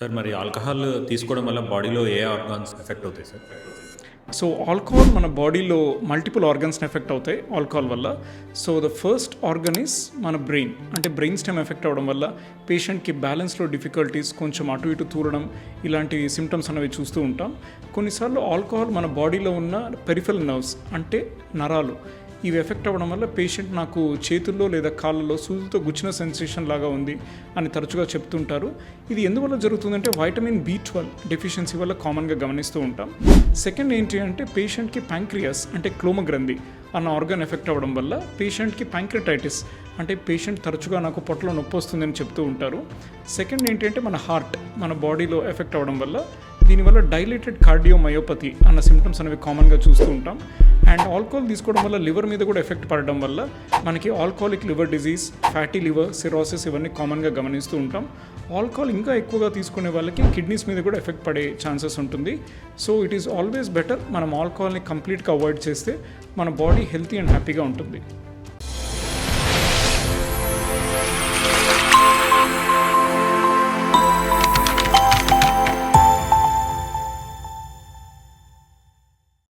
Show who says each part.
Speaker 1: Sir మరి alcohol తీసుకోవడం వల్ల బాడీలో ఏ ఆర్గాన్స్ ఎఫెక్ట్ అవుతాయి సార్?
Speaker 2: సో ఆల్కహాల్ మన బాడీలో మల్టిపుల్ ఆర్గన్స్ని ఎఫెక్ట్ అవుతాయి ఆల్కహాల్ వల్ల. So the first organ is మన బ్రెయిన్. అంటే బ్రెయిన్ స్టెమ్ ఎఫెక్ట్ అవ్వడం వల్ల పేషెంట్కి బ్యాలెన్స్లో డిఫికల్టీస్ కొంచెం అటు ఇటు తూరడం ఇలాంటి సిమ్టమ్స్ అనేవి చూస్తూ ఉంటాం. కొన్నిసార్లు ఆల్కహాల్ మన బాడీలో ఉన్న పెరిఫెల్ నర్వ్స్ అంటే నరాలు ఇవి ఎఫెక్ట్ అవ్వడం వల్ల పేషెంట్ నాకు చేతుల్లో లేదా కాళ్ళలో సూదులతో గుచ్చిన సెన్సేషన్ లాగా ఉంది అని తరచుగా చెప్తుంటారు. ఇది ఎందువల్ల జరుగుతుందంటే వైటమిన్ బి ట్వెల్వ్ డెఫిషియన్సీ వల్ల కామన్గా గమనిస్తూ ఉంటాం. సెకండ్ ఏంటి అంటే పేషెంట్కి ప్యాంక్రియాస్ అంటే క్లోమగ్రంథి అన్న ఆర్గాన్ ఎఫెక్ట్ అవ్వడం వల్ల పేషెంట్కి ప్యాంక్రిటైటిస్ అంటే పేషెంట్ తరచుగా నాకు పొట్టలో నొప్పి వస్తుందని చెప్తూ ఉంటారు. సెకండ్ ఏంటంటే మన హార్ట్ మన బాడీలో ఎఫెక్ట్ అవ్వడం వల్ల దీనివల్ల డైలేటెడ్ కార్డియోమయోపతి అన్న సిమ్టమ్స్ అనేవి కామన్గా చూస్తూ ఉంటాం. అండ్ ఆల్కహాల్ తీసుకోవడం వల్ల లివర్ మీద కూడా ఎఫెక్ట్ పడడం వల్ల మనకి alcoholic liver disease fatty liver cirrhosis ఇవన్నీ కామన్గా గమనిస్తూ ఉంటాం. ఆల్కహాల్ ఇంకా ఎక్కువగా తీసుకునే వాళ్ళకి కిడ్నీస్ మీద కూడా ఎఫెక్ట్ పడే ఛాన్సెస్ ఉంటుంది. So it is always better మనం ఆల్కహాల్ని కంప్లీట్గా అవాయిడ్ చేస్తే మన బాడీ హెల్తీ అండ్ హ్యాపీగా ఉంటుంది.